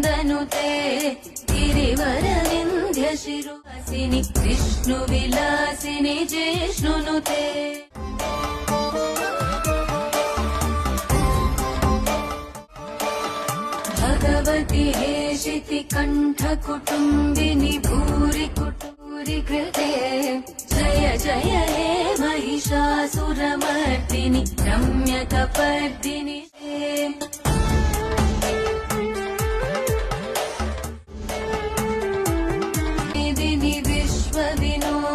नन्दनुते गिरिवरविन्ध्यशिरुहसिनि विष्णुविलासिनि जिष्णुनुते भगवति हेशिति कण्ठकुटुम्बिनि भूरि कुटूरि कृते जय जय हे महिषासुरमर्दिनि रम्यकपर्दिनि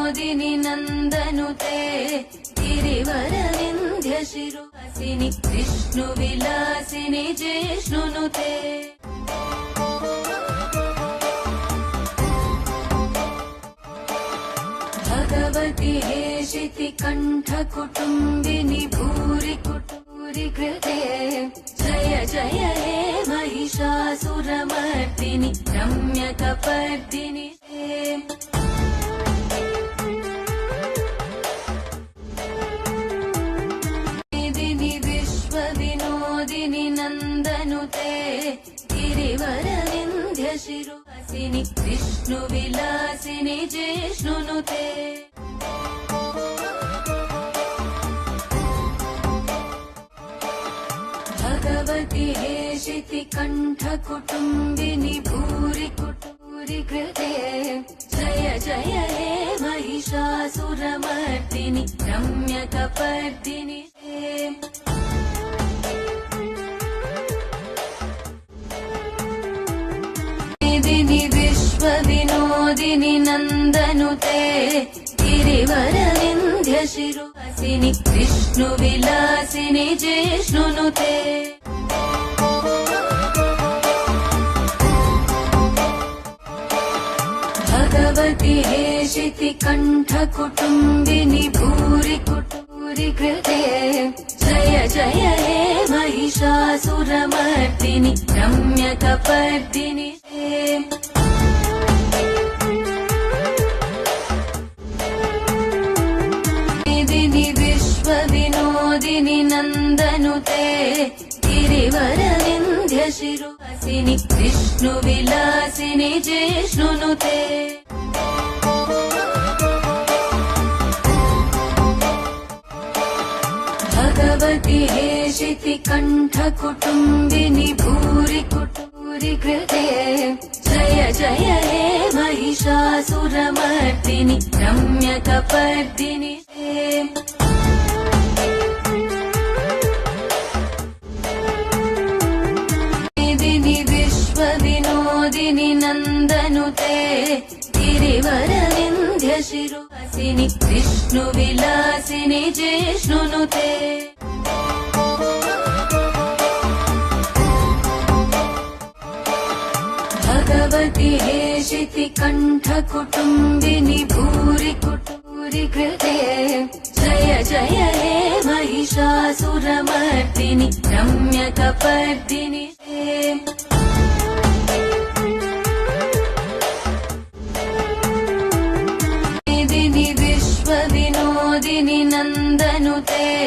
विश्वविनोदिनि नन्दनुते गिरिवरविन्ध्यशिरुहसिनि विष्णुविलासिनि जिष्णुनुते भगवति हेशिति कण्ठकुटुम्बिनि भूरि कुटूरि कृते जय जय हे महिषासुरमर्दिनि रम्यकपर्दिनि नन्दनुते गिरिवरविन्ध्यशिरुहसिनि विष्णुविलासिनि जिष्णुनुते भगवति हेशिति कण्ठकुटुम्बिनि भूरि कुटूरि कृते जय जय हे महिषासुरमर्दिनि रम्यकपर्दिनि నందిని నందనుతే గిరివర వింధ్య శిరుహసిని విష్ణు విలాసిని జిష్ణునుతే. భగవతి ఏషితి కంఠకుటుంబిని భూరి కుటూరి కృతే. జయ జయ హే మహిషాసురమర్దిని రమ్యకపర్దిని विश्वविनोदिनि नन्दनुते गिरिवरविन्ध्यशिरुहसिनि विष्णुविलासिनि जिष्णुनुते भगवति हेशिति कण्ठकुटुम्बिनि भूरि कुटूरि कृते जय जय हे महिषासुरमर्दिनि रम्यकपर्दिनि नन्दनुते गिरिवरविन्ध्यशिरुहसिनि विष्णुविलासिनि जिष्णुनुते भगवति हेशिति कण्ठकुटुम्बिनि भूरि कुटूरि कृते जय जय हे महिषासुरमर्दिनि रम्यकपर्दिनि te